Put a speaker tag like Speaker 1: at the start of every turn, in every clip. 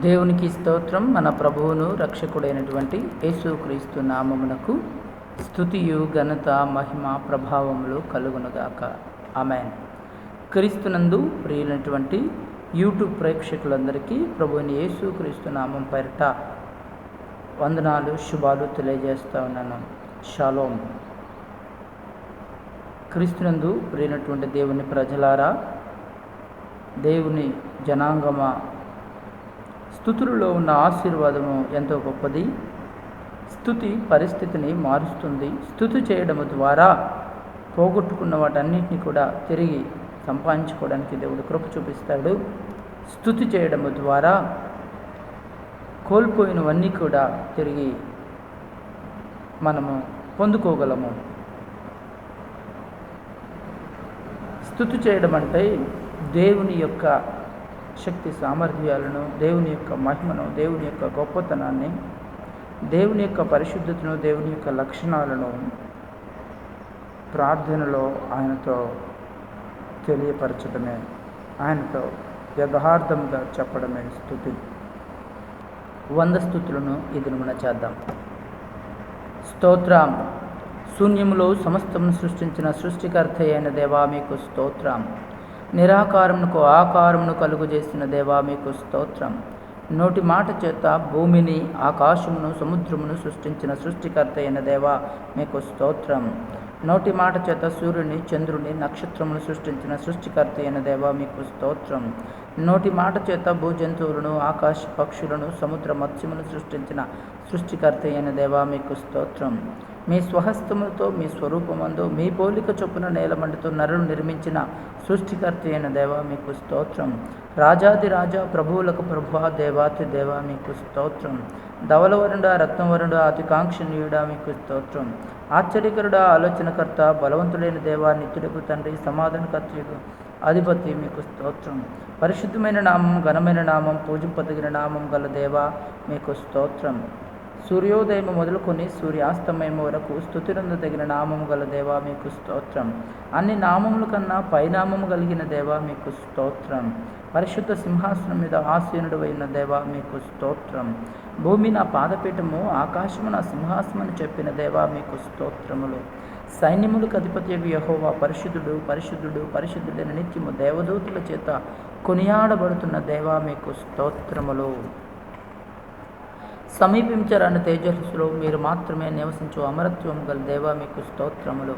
Speaker 1: దేవునికి స్తోత్రం మన ప్రభువును రక్షకుడైనటువంటి యేసుక్రీస్తు నామమునకు స్థుతియు ఘనత మహిమ ప్రభావములు కలుగునుగాక. ఆమెన్. క్రీస్తునందు ప్రియులైనటువంటి యూట్యూబ్ ప్రేక్షకులందరికీ ప్రభువుని యేసుక్రీస్తు నామం పేరిట వందనాలు శుభాలు తెలియజేస్తా ఉన్నాను. షాలోం. క్రీస్తునందు ప్రియునటువంటి దేవుని ప్రజలారా దేవుని జనాంగమా స్థుతులలో ఉన్న ఆశీర్వాదము ఎంతో గొప్పది. స్థుతి పరిస్థితిని మారుస్తుంది. స్థుతి చేయడం ద్వారా పోగొట్టుకున్న వాటన్నిటిని కూడా తిరిగి సంపాదించుకోవడానికి దేవుడు కృప చూపిస్తాడు. స్థుతి చేయడం ద్వారా కోల్పోయినవన్నీ కూడా తిరిగి మనము పొందుకోగలము. స్థుతి చేయడం అంటే దేవుని యొక్క శక్తి సామర్థ్యాలను దేవుని యొక్క మహిమను దేవుని యొక్క గొప్పతనాన్ని దేవుని యొక్క పరిశుద్ధతను దేవుని యొక్క లక్షణాలను ప్రార్థనలో ఆయనతో తెలియపరచడమే ఆయనతో యథార్థంగా చెప్పడమే స్థుతి. వంద స్థుతులను ఇది మన చేద్దాం. స్తోత్రం. శూన్యములో సమస్తమును సృష్టించిన సృష్టికర్త అయిన దేవా మీకు స్తోత్రం. నిరాకారమునకు ఆకారమును కలుగు చేసిన దేవా మీకు స్తోత్రం. నోటి మాట చేత భూమిని ఆకాశమును సముద్రమును సృష్టించిన సృష్టికర్త అయిన దేవా మీకు స్తోత్రం. నోటి మాట చేత సూర్యుని చంద్రుని నక్షత్రమును సృష్టించిన సృష్టికర్త అయిన దేవా మీకు స్తోత్రం. నోటి మాట చేత భూజంతువులను ఆకాశ పక్షులను సముద్ర మత్స్యమును సృష్టించిన సృష్టికర్త అయిన దేవా మీకు స్తోత్రం. మీ స్వహస్తములతో మీ స్వరూపమందు మీ పోలిక చొప్పున నేలమండుతూ నరులు నిర్మించిన సృష్టికర్త అయిన దేవా మీకు స్తోత్రం. రాజాది రాజా ప్రభువులకు ప్రభు దేవాతి దేవా మీకు స్తోత్రం. ధవలవరుడా రత్నవరుడా అతికాంక్షణీయుడా మీకు స్తోత్రం. ఆశ్చర్యకరుడా ఆలోచనకర్త బలవంతుడైన దేవా నిత్యుడకు తండ్రి సమాధానకర్తయుడు అధిపతి మీకు స్తోత్రం. పరిశుద్ధమైన నామం ఘనమైన నామం పూజింపదగిన నామం గల దేవా మీకు స్తోత్రం. సూర్యోదయం మొదలుకొని సూర్యాస్తమయం వరకు స్థుతిరందదగిన నామము గల దేవా మీకు స్తోత్రం. అన్ని నామముల కన్నా పైనామము కలిగిన దేవా మీకు స్తోత్రం. పరిశుద్ధ సింహాసనం మీద ఆసీనుడు అయిన దేవా మీకు స్తోత్రం. భూమి నా పాదపీఠము ఆకాశము నా సింహాసనం చెప్పిన దేవా మీకు స్తోత్రములు. సైన్యములకు అధిపతి యహోవా పరిశుద్ధుడు పరిశుద్ధుడు పరిశుద్ధుడైన నిత్యము దేవదూతుల చేత కొనియాడబడుతున్న దేవా మీకు స్తోత్రములు. సమీపించరాని తేజస్సులో మీరు మాత్రమే నివసించు అమరత్వం గల దేవా మీకు స్తోత్రములు.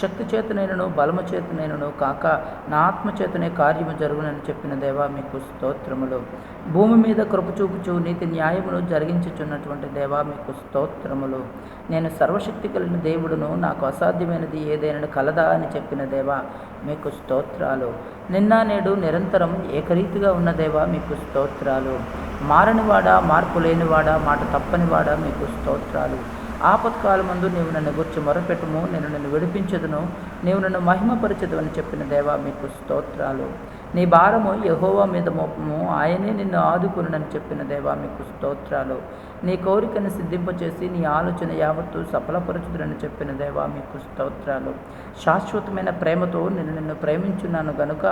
Speaker 1: శక్తి చేతనైనను బలము చేతనైనను కాక నా ఆత్మచేతనే కార్యము జరుగునని చెప్పిన దేవా మీకు స్తోత్రములు. భూమి మీద కృపచూపుచు నీతి న్యాయమును జరిగించుచున్నటువంటి దేవా మీకు స్తోత్రములు. నేను సర్వశక్తి కలిగిన దేవుడును నాకు అసాధ్యమైనది ఏదైనా కలదా అని చెప్పిన దేవా మీకు స్తోత్రాలు. నిన్న నేడు నిరంతరం ఏకరీతిగా ఉన్న దేవా మీకు స్తోత్రాలు. మారనివాడా మార్పు లేనివాడా మాట తప్పనివాడా మీకు స్తోత్రాలు. ఆపత్కాలమందు నీవు నన్ను గుర్చి మొరపెట్టుము నేను నిన్ను విడిపించదును నీవు నన్ను మహిమపరచదు అని చెప్పిన దేవా మీకు స్తోత్రాలు. నీ భారము యహోవా మీద మోపము. ఆయనే నిన్ను ఆదుకునని చెప్పిన దేవా మీకు స్తోత్రాలు. నీ కోరికను సిద్ధింపచేసి నీ ఆలోచన యావత్తు సఫలపరచుదునని చెప్పిన దేవా మీకు స్తోత్రాలు. శాశ్వతమైన ప్రేమతో నేను నిన్ను ప్రేమించున్నాను గనుక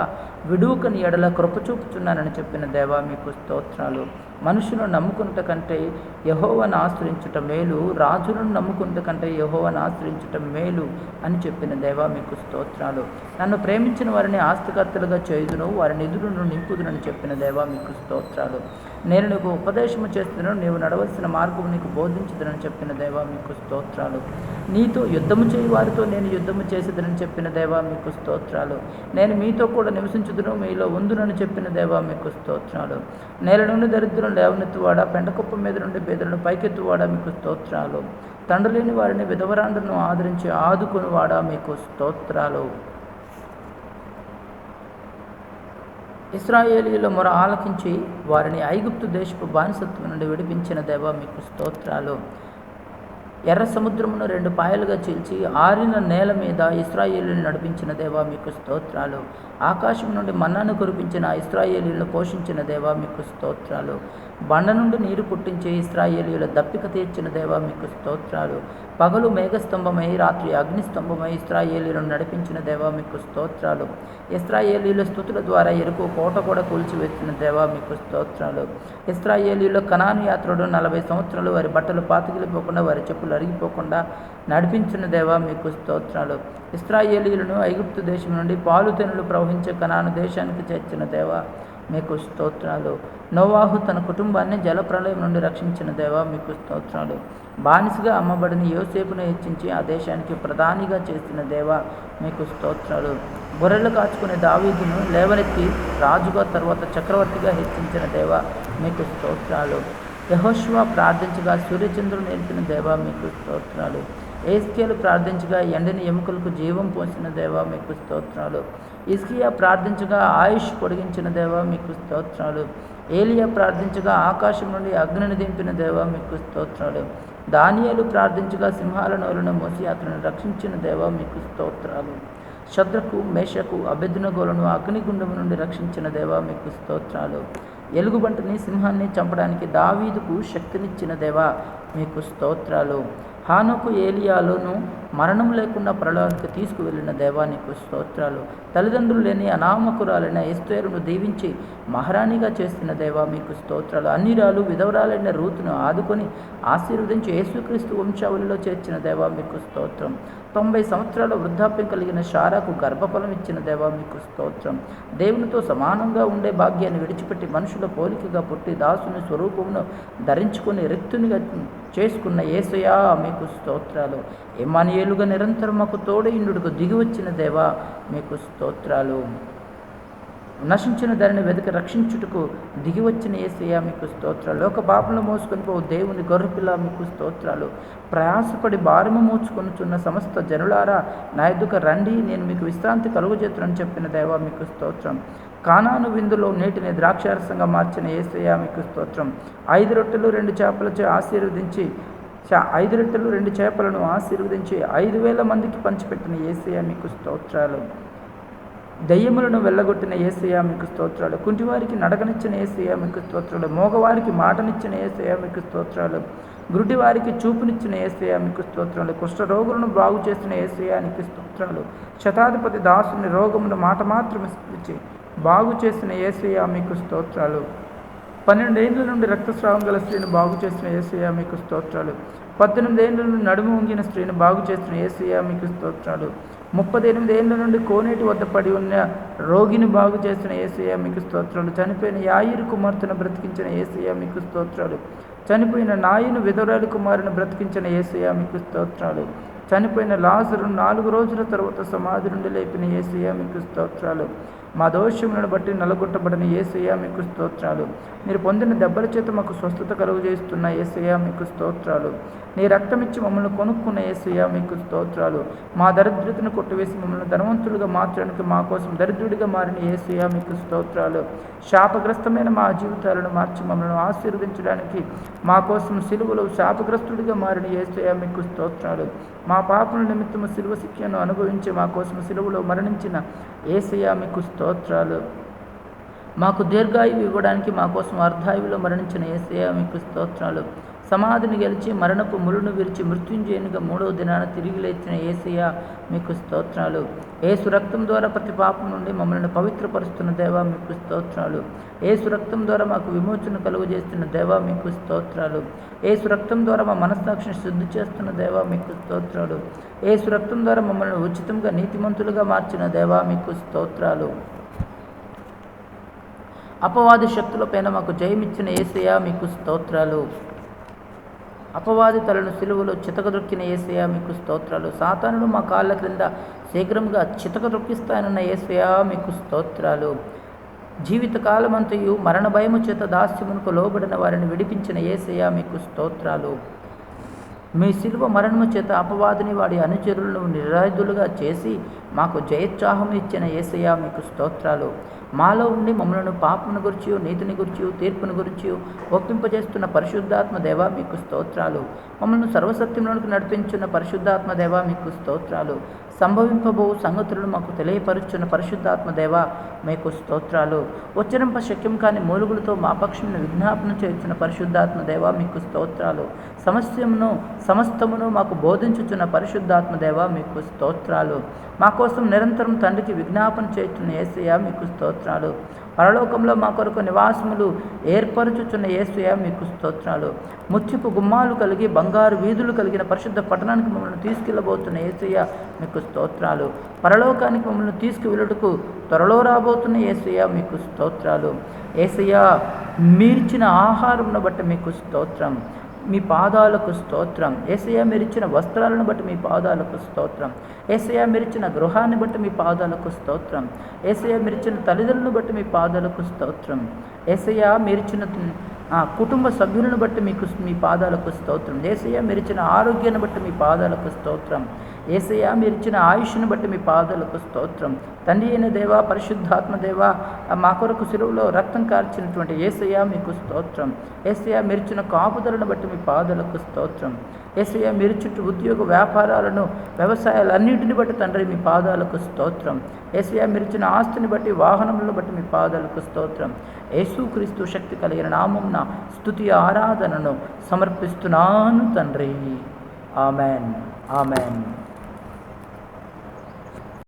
Speaker 1: విడువకని ఎడల కృపచూపుచున్నానని చెప్పిన దేవా మీకు స్తోత్రాలు. మనుషులను నమ్ముకున్నట కంటే యహోవను ఆశ్రయించుట మేలు రాజులను నమ్ముకున్నట కంటే యహోవను ఆశ్రయించటం మేలు అని చెప్పిన దేవా మీకు స్తోత్రాలు. నన్ను ప్రేమించిన వారిని ఆస్తికర్తలుగా చేయుదును వారి నిధులను నింపుదునని చెప్పిన దేవా మీకు స్తోత్రాలు. నేను నీకు ఉపదేశము చేస్తున్నాను. నీవు నడవలసిన మార్గం నీకు బోధించదునని చెప్పిన దేవా మీకు స్తోత్రాలు. నీతో యుద్ధము చేయి వారితో నేను యుద్ధము చేసేదని చెప్పిన దేవా మీకు స్తోత్రాలు. నేను మీతో కూడా నివసించుదును మీలో ఉందునని చెప్పిన దేవా మీకు స్తోత్రాలు. నేల నుండి దరిద్రం లేవనెత్తువాడా? పెండకుప్ప మీద నుండి బెదరును పైకెత్తువాడా? మీకు స్తోత్రాలు. తండ్రి లేని వారిని విధవరాండ్రను ఆదరించి ఆదుకునివాడా? మీకు స్తోత్రాలు. ఇస్రాయేలీల మొర ఆలకించి వారిని ఐగుప్తు దేశపు బానిసత్వం నుండి విడిపించిన దేవ మీకు స్తోత్రాలు. ఎర్ర సముద్రమును రెండు పాయలుగా చీల్చి ఆరిన నేల మీద ఇస్రాయేలీలను నడిపించిన దేవా మీకు స్తోత్రాలు. ఆకాశం నుండి మన్నాను కురిపించిన ఇస్రాయేలీలను పోషించిన దేవా మీకు స్తోత్రాలు. బండ నుండి నీరు పుట్టించే ఇస్రాయేలీల దప్పిక తీర్చిన దేవా మీకు స్తోత్రాలు. పగలు మేఘస్తంభమై రాత్రి అగ్నిస్తంభమై ఇస్రాయేలీలను నడిపించిన దేవా మీకు స్తోత్రాలు. ఇస్రాయేలీల స్థుతుల ద్వారా ఎరుకు కోట కూడా కూల్చివేసిన దేవా మీకు స్తోత్రాలు. ఇస్రాయేలీలో కనాను యాత్రుడు నలభై సంవత్సరాలు వారి బట్టలు పాతికిలిపోకుండా వారి చెప్పులు అరిగిపోకుండా నడిపించిన దేవా మీకు స్తోత్రాలు. ఇస్రాయేలీలను ఐగుప్తు దేశం నుండి పాలు తెనులు ప్రవహించే కనాను దేశానికి చేర్చిన దేవా మీకు స్తోత్రాలు. నోవాహు తన కుటుంబాన్ని జలప్రలయం నుండి రక్షించిన దేవా మీకు స్తోత్రాలు. బానిసగా అమ్మబడిన యోసేపును హెచ్చించి ఆ దేశానికి ప్రధానిగా చేసిన దేవా మీకు స్తోత్రాలు. గొర్రెలు కాచుకునే దావీదును లేవనెత్తి రాజుగా తర్వాత చక్రవర్తిగా హెచ్చించిన దేవా మీకు స్తోత్రాలు. యహోష్వా ప్రార్థించగా సూర్యచంద్రుడు నేర్పిన దేవా మీకు స్తోత్రాలు. ఏస్కేలు ప్రార్థించగా ఎండని ఎముకలకు జీవం పోసిన దేవా మీకు స్తోత్రాలు. ఇస్కియా ప్రార్థించగా ఆయుష్ పొడిగించిన దేవా మీకు స్తోత్రాలు. ఏలియా ప్రార్థించగా ఆకాశం నుండి అగ్నిని దింపిన దేవా మీకు స్తోత్రాలు. దానియాలు ప్రార్థించగా సింహాల నోరును మోసి అతను రక్షించిన దేవా మీకు స్తోత్రాలు. శద్రకు మేషకు అభ్యర్థునగోలను అగ్నిగుండము నుండి రక్షించిన దేవా మీకు స్తోత్రాలు. ఎలుగుబంటిని సింహాన్ని చంపడానికి దావీదుకు శక్తినిచ్చిన దేవా మీకు స్తోత్రాలు. హానుకు ఏలియాలును మరణం లేకుండా ప్రళయానికి తీసుకువెళ్ళిన దేవానికి స్తోత్రాలు. తల్లిదండ్రులు లేని అనామకురాలైన ఎస్తేరును దీవించి మహారాణిగా చేసిన దేవా మీకు స్తోత్రాలు. అన్నిరాలు విధవరాలైన రూతును ఆదుకొని ఆశీర్వదించి యేసుక్రీస్తు వంశావళిలో చేర్చిన దేవా మీకు స్తోత్రం. తొంభై సంవత్సరాల వృద్ధాప్యం కలిగిన షారాకు గర్భఫలం ఇచ్చిన దేవా మీకు స్తోత్రం. దేవునితో సమానంగా ఉండే భాగ్యాన్ని విడిచిపెట్టి మనుషుల పోలికగా పుట్టి దాసుని స్వరూపమును ధరించుకుని రిక్తునిగా చేసుకున్న ఏసయా మీకు స్తోత్రాలు. ఎమానియేలుగా నిరంతరం మాకు తోడయిండుకు దిగి వచ్చిన దేవా మీకు స్తోత్రాలు. నశించిన దానిని వెతికి రక్షించుటకు దిగి వచ్చిన ఏసయ్య మీకు స్తోత్రాలు. ఒక పాపంలో మోసుకొని పో దేవుని గొర్రెపిల్ల మీకు స్తోత్రాలు. ప్రయాసపడి భారము మోచుకొనుచున్న సమస్త జనులారా నా ఎదుక రండి నేను మీకు విశ్రాంతి కలుగజేతునని చెప్పిన దేవా మీకు స్తోత్రం. కానాను విందులో నీటిని ద్రాక్షారసంగా మార్చిన ఏసయ్య మీకు స్తోత్రం. ఐదు రొట్టెలు రెండు చేపలచే ఆశీర్వదించి ఐదు రొట్టెలు రెండు చేపలను ఆశీర్వదించి ఐదు వేల మందికి పంచిపెట్టిన ఏసయ మీకు స్తోత్రాలు. దయ్యములను వెళ్ళగొట్టిన ఏసయ మీకు స్తోత్రాలు. కుంటివారికి నడకనిచ్చిన ఏసయ మీకు స్తోత్రాలు. మోగవారికి మాటనిచ్చిన ఏసయ మీకు స్తోత్రాలు. గురుడివారికి చూపునిచ్చిన ఏసయ మీకు స్తోత్రాలు. కుష్ఠరోగులను బాగు చేసిన ఏసయానికి స్తోత్రాలు. శతాధిపతి దాసుని రోగమును మాట మాత్రమే బాగు చేసిన ఏసయ మీకు స్తోత్రాలు. పన్నెండేండ్ల నుండి రక్తస్రావం గల స్త్రీని బాగు చేసిన ఏసయ్య మీకు స్తోత్రాలు. పద్దెనిమిది ఏళ్ళ నుండి నడుము ఉంగిన స్త్రీని బాగు చేసిన ఏసయ్య మీకు స్తోత్రాలు. ముప్పై ఎనిమిది ఏళ్ళ నుండి కోనేటి వద్ద పడి ఉన్న రోగిని బాగు చేసిన ఏసయ్య మీకు స్తోత్రాలు. చనిపోయిన యాయిరు కుమార్తెను బ్రతికించిన ఏసయ్య మీకు స్తోత్రాలు. చనిపోయిన నాయును విధురాలు కుమారుని బ్రతికించిన ఏసయ్య మీకు స్తోత్రాలు. చనిపోయిన లాజరు నాలుగు రోజుల తర్వాత సమాధి నుండి లేపిన ఏసయ్య మీకు స్తోత్రాలు. మా దోషములను బట్టి నలగొట్టబడిన ఏసయ్య మీకు స్తోత్రాలు. మీరు పొందిన దెబ్బల చేత మాకు స్వస్థత కలుగజేస్తున్న ఏసయ్య మీకు స్తోత్రాలు. నీ రక్తమిచ్చి మమ్మల్ని కొనుక్కున్న ఏసయ్య మీకు స్తోత్రాలు. మా దరిద్రతను కొట్టివేసి మమ్మల్ని ధనవంతులుగా మార్చడానికి మా కోసం దరిద్రుడిగా మారిన ఏసయ్య మీకు స్తోత్రాలు. శాపగ్రస్తమైన మా జీవితాలను మార్చి మమ్మల్ని ఆశీర్వదించడానికి మా కోసం సిలువలో శాపగ్రస్తుడిగా మారిన ఏసయ్య మీకు స్తోత్రాలు. మా పాపల నిమిత్తము సిలువ శిక్షను అనుభవించి మా కోసం సిలువలో మరణించిన ఏసయ్య మీకు స్తోత్రాలు. మాకు దీర్ఘాయువు ఇవ్వడానికి మా కోసం అర్ధాయువులో మరణించిన ఏసయ్య మీకు స్తోత్రాలు. సమాధిని గెలిచి మరణపు ములును విరిచి మృత్యుంజయునిగా మూడవ దినాన తిరిగి లేచిన ఏసయ్య మీకు స్తోత్రాలు. ఏసు రక్తం ద్వారా ప్రతి పాపం నుండి మమ్మల్ని పవిత్రపరుస్తున్న దేవా మీకు స్తోత్రాలు. ఏసు రక్తం ద్వారా మాకు విమోచన కలుగజేస్తున్న దేవా మీకు స్తోత్రాలు. ఏసు రక్తం ద్వారా మా మనస్సాక్షిని శుద్ధి చేస్తున్న దేవా మీకు స్తోత్రాలు. ఏసు రక్తం ద్వారా మమ్మల్ని ఉచితంగా నీతిమంతులుగా మార్చిన దేవా మీకు స్తోత్రాలు. అపవాది శక్తులపైన మాకు జయమిచ్చిన ఏసయ మీకు స్తోత్రాలు. అపవాది తలను సిలువలో చితకదొక్కిన ఏసయ మీకు స్తోత్రాలు. సాతానుడు మా కాళ్ళ క్రింద శీఘ్రంగా చితకదొక్కిస్తానన్న ఏసయ మీకు స్తోత్రాలు. జీవితకాలమంతయు మరణ భయము చేత దాస్యమునకు లోబడిన వారిని విడిపించిన ఏసయ మీకు స్తోత్రాలు. మీ శిలువ మరణము చేత అపవాదిని వాడి అనుచరులను నిరాయుధులుగా చేసి మాకు జయోత్సాహం ఇచ్చిన ఏసయ్య మీకు స్తోత్రాలు. మాలో ఉండి మమ్మలను పాపను గురించి నీతిని గురించి తీర్పును గురించి ఒప్పింపజేస్తున్న పరిశుద్ధాత్మ దేవ మీకు స్తోత్రాలు. మమ్మల్ని సర్వసత్యంలోనికి నడిపించిన పరిశుద్ధాత్మ దేవ మీకు స్తోత్రాలు. సంభవింపబో సంగతులను మాకు తెలియపరుచున్న పరిశుద్ధాత్మ దేవ మీకు స్తోత్రాలు. ఉచ్చరింప శక్యం కాని మూలుగులతో మా పక్షమును విజ్ఞాపన చేస్తున్న పరిశుద్ధాత్మ దేవ మీకు స్తోత్రాలు. సమస్యమును సమస్తమును మాకు బోధించుచున్న పరిశుద్ధాత్మ దేవ మీకు స్తోత్రాలు. మాకు కోసం నిరంతరం తండ్రికి విజ్ఞాపన చేస్తున్న ఏసయ్య మీకు స్తోత్రాలు. పరలోకంలో మా కొరకు నివాసములు ఏర్పరచుచున్న ఏసయ్య మీకు స్తోత్రాలు. ముత్యపు గుమ్మాలు కలిగి బంగారు వీధులు కలిగిన పరిశుద్ధ పట్టణానికి మమ్మల్ని తీసుకెళ్ళబోతున్న ఏసయ్య మీకు స్తోత్రాలు. పరలోకానికి మమ్మల్ని తీసుకువెళ్ళుటకు త్వరలో రాబోతున్న ఏసయ్య మీకు స్తోత్రాలు. ఏసయ్య మీర్చిన ఆహారంను బట్టి మీకు స్తోత్రం. మీ పాదాలకు స్తోత్రం. ఏసయ్య మీరిచ్చిన వస్త్రాలను బట్టి మీ పాదాలకు స్తోత్రం. ఏసయ్య మీరిచ్చిన గృహాన్ని బట్టి మీ పాదాలకు స్తోత్రం. ఏసయ్య మీరిచ్చిన తల్లిదండ్రులను బట్టి మీ పాదాలకు స్తోత్రం. ఏసయ్య మీరిచ్చిన కుటుంబ సభ్యులను బట్టి మీకు మీ పాదాలకు స్తోత్రం. ఏసయ్య మీరిచ్చిన ఆరోగ్యాన్ని బట్టి మీ పాదాలకు స్తోత్రం. ఏసయ్య మీరిచ్చిన ఆయుష్ను బట్టి మీ పాదాలకు స్తోత్రం. తండ్రి అయిన దేవ పరిశుద్ధాత్మదేవ మా కొరకు శిరువులో రక్తం కార్చినటువంటి ఏసయ్య మీకు స్తోత్రం. ఏసయ్య మీరిచ్చిన కాపుదలను బట్టి మీ పాదాలకు స్తోత్రం. ఏసయ్య మీరిచ్చుట్టు ఉద్యోగ వ్యాపారాలను వ్యవసాయాలన్నింటిని బట్టి తండ్రి మీ పాదాలకు స్తోత్రం. ఏసయ్య మీరిచ్చిన ఆస్తిని బట్టి వాహనములను బట్టి మీ పాదాలకు స్తోత్రం. యేసుక్రీస్తు శక్తి కలిగిన నామంన స్తుతి ఆరాధనను సమర్పిస్తున్నాను తండ్రి. ఆమెన్. ఆమెన్.